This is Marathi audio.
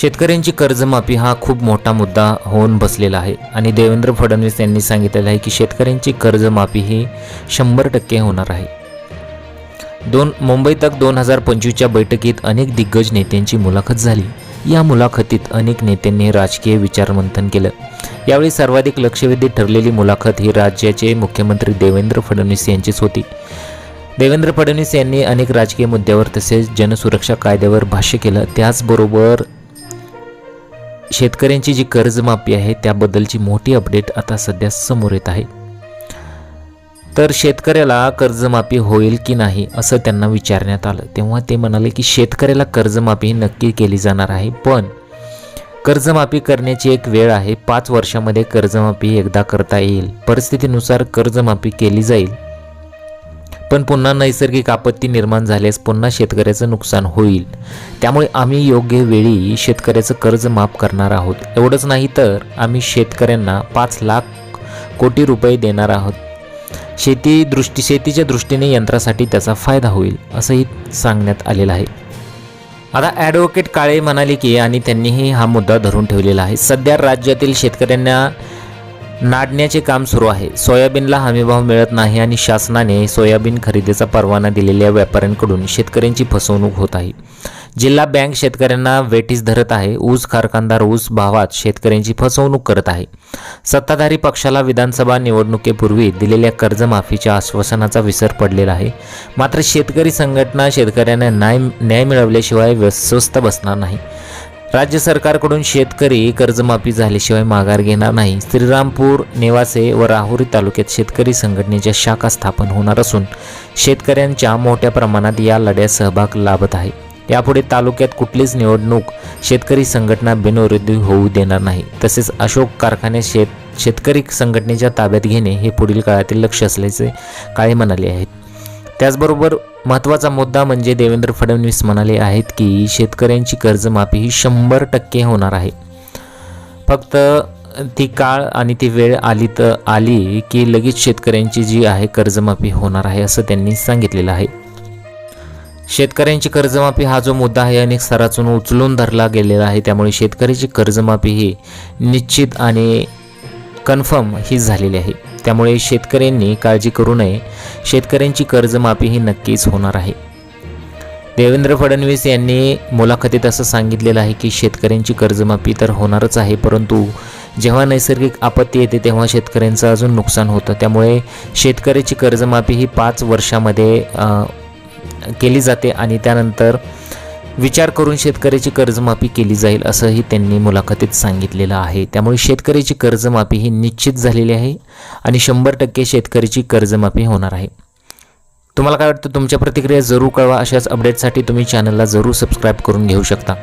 शेतकऱ्यांची कर्जमाफी हा खूप मोठा मुद्दा होऊन बसलेला आहे. आणि देवेंद्र फडणवीस यांनी सांगितलेलं आहे की शेतकऱ्यांची कर्जमाफी ही शंभर टक्के होणार आहे. दोन मुंबई तक दोन हजार पंचवीसच्या बैठकीत अनेक दिग्गज नेत्यांची मुलाखत झाली. या मुलाखतीत अनेक नेत्यांनी राजकीय विचारमंथन केलं. यावेळी सर्वाधिक लक्षवेधी ठरलेली मुलाखत ही राज्याचे मुख्यमंत्री देवेंद्र फडणवीस यांचीच होती. देवेंद्र फडणवीस यांनी अनेक राजकीय मुद्द्यावर तसेच जनसुरक्षा कायद्यावर भाष्य केलं. त्याचबरोबर शेतकऱ्यांची जी कर्जमाफी आहे त्याबद्दलची मोठी अपडेट आता सध्या समोर येत आहे. तर शेतकऱ्याला कर्जमाफी होईल की नाही असं त्यांना विचारण्यात आलं. तेव्हा ते म्हणाले की शेतकऱ्याला कर्जमाफी नक्की केली जाणार आहे पण कर्जमाफी करण्याची एक वेळ आहे. पाच वर्षामध्ये कर्जमाफी एकदा करता येईल. परिस्थितीनुसार कर्जमाफी केली जाईल. पण पुन्हा नैसर्गिक आपत्ती निर्माण झाल्यास पुन्हा शेतकऱ्याचं नुकसान होईल. त्यामुळे आम्ही योग्य वेळी शेतकऱ्याचं कर्ज माफ करणार आहोत. एवढंच नाही तर आम्ही शेतकऱ्यांना पाच लाख कोटी रुपये देणार आहोत. शेती दृष्टी शेतीच्या दृष्टीने यंत्रासाठी त्याचा फायदा होईल असंही सांगण्यात आलेलं आहे. आता ॲडव्होकेट काळे म्हणाले की आणि त्यांनीही हा मुद्दा धरून ठेवलेला आहे. सध्या राज्यातील शेतकऱ्यांना नाडण्याचे काम सुरू आहे. सोयाबीनला हमीभाव मिळत नाही आणि शासनाने सोयाबीन खरेदीचा परवाना दिलेल्या व्यापाऱ्यांकडून शेतकऱ्यांची फसवणूक होत आहे. जिल्हा बँक शेतकऱ्यांना वेटीस धरत आहे. ऊस कारखानदार ऊस भावात शेतकऱ्यांची फसवणूक करत आहे. सत्ताधारी पक्षाला विधानसभा निवडणुकीपूर्वी दिलेल्या कर्जमाफीच्या आश्वासनाचा विसर पडलेला आहे. मात्र शेतकरी संघटना शेतकऱ्यांना न्याय न्याय मिळवल्याशिवाय व्यस्वस्थ बसणार नाही. राज्य सरकारकडून शेतकरी कर्जमाफी झाल्याशिवाय माघार घेणार नाही. श्रीरामपूर नेवासे व राहुरी तालुक्यात शेतकरी संघटनेच्या शाखा स्थापन होणार असून शेतकऱ्यांच्या मोठ्या प्रमाणात या लढ्यात सहभाग लाभत आहे. यापुढे तालुक्यात कुठलीच निवडणूक शेतकरी संघटना बिनविरोधी होऊ देणार नाही. तसेच अशोक कारखाने शेत शेतकरी संघटनेच्या ताब्यात घेणे हे पुढील काळातील लक्ष असल्याचे काळे म्हणाले आहेत. त्याचबरोबर महत्त्वाचा मुद्दा म्हणजे देवेंद्र फडणवीस म्हणाले आहेत की शेतकऱ्यांची कर्जमाफी ही शंभर टक्के होणार आहे. फक्त ती काळ आणि ती वेळ आली तर आली की लगेच शेतकऱ्यांची जी आहे कर्जमाफी होणार आहे असं त्यांनी सांगितलेलं आहे. शेतकऱ्यांची कर्जमाफी हा जो मुद्दा आहे अनेक स्तरातून उचलून धरला गेलेला आहे. त्यामुळे शेतकऱ्याची कर्जमाफी ही निश्चित आणि कन्फर्म ही झालेली आहे. त्यामुळे शेतकऱ्यांनी काळजी करू नये. शेतकऱ्यांची कर्जमाफी ही नक्कीच होणार आहे. देवेंद्र फडणवीस यांनी मुलाखतीत असं सांगितलेलं आहे की शेतकऱ्यांची कर्जमाफी तर होणारच आहे परंतु जेव्हा नैसर्गिक आपत्ती येते तेव्हा शेतकऱ्यांचं अजून नुकसान होतं. त्यामुळे शेतकऱ्याची कर्जमाफी ही पाच वर्षामध्ये केली जाते आणि त्यानंतर विचार करून शेतकऱ्याची कर्जमाफी केली जाईल असंही त्यांनी मुलाखतीत सांगितलेलं आहे. त्यामुळे शेतकऱ्याची कर्जमाफी ही निश्चित झालेली आहे आणि शंभर टक्के शेतकऱ्याची कर्जमाफी होणार आहे. तुम्हाला काय वाटतं? तुमच्या प्रतिक्रिया जरूर कळवा. अशाच अपडेटसाठी तुम्ही चॅनलला जरूर सबस्क्राईब करून घेऊ शकता.